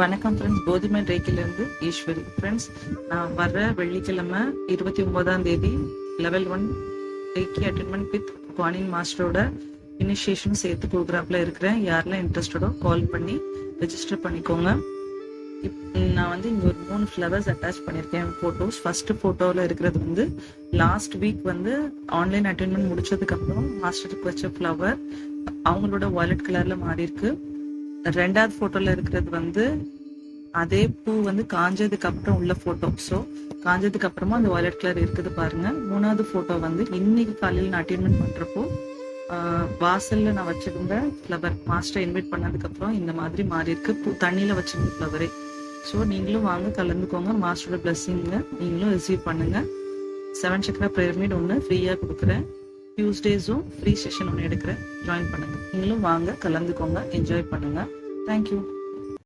வணக்கம் ஃப்ரெண்ட்ஸ் கோதுமை ரேக்கிலேருந்து ஈஸ்வரி. ஃப்ரெண்ட்ஸ் நான் வர வெள்ளிக்கிழமை இருபத்தி ஒன்பதாம் தேதி level one Reiki attunement with Guanyin மாஸ்டரோட initiation சேர்த்து ப்ரோக்ராமில் இருக்கிறேன். யாரெல்லாம் இன்ட்ரெஸ்டடோ கால் பண்ணி ரெஜிஸ்டர் பண்ணிக்கோங்க. இப் நான் வந்து இங்கே ஒரு மூணு ஃப்ளவர்ஸ் அட்டாச் பண்ணியிருக்கேன் ஃபோட்டோஸ் ஃபர்ஸ்ட் ஃபோட்டோவில் இருக்கிறது வந்து லாஸ்ட் வீக் வந்து ஆன்லைன் அட்டென்மெண்ட் முடிச்சதுக்கப்புறம் மாஸ்டருக்கு வச்ச ஃப்ளவர் அவங்களோட வாலெட் கலரில் மாறி இருக்கு ரெண்டாவது ஃபோட்டோவில் இருக்கிறது வந்து அதே பூ வந்து காஞ்சதுக்கு அப்புறம் உள்ள ஃபோட்டோ ஸோ காஞ்சதுக்கு அப்புறமா அந்த வாலெட் கலர் இருக்குது பாருங்க. மூணாவது ஃபோட்டோ வந்து இன்னைக்கு காலையில் நான் அட்டென்மெண்ட் பண்ணுறப்போ வாசல்ல நான் வச்சிருந்த ஃப்ளவர் மாஸ்டர் இன்வைட் பண்ணதுக்கு அப்புறம் இந்த மாதிரி மாறி இருக்கு. பூ தண்ணியில வச்சிருந்த ஃப்ளவரே ஸோ நீங்களும் வாங்க கலந்துக்கோங்க. மாஸ்டரோட பிளஸ்ஸிங்க நீங்களும் ரிசீவ் பண்ணுங்க. செவன் சக்கரா ப்ரேயர் மீட் ஒன்று ஃப்ரீயாக கொடுக்குறேன். டியூஸ்டேஸும் ஃப்ரீ செஷன் ஒன்று எடுக்கிறேன். ஜாயின் பண்ணுங்கள் நீங்களும் வாங்க கலந்துக்கோங்க என்ஜாய் பண்ணுங்கள் தேங்க்யூ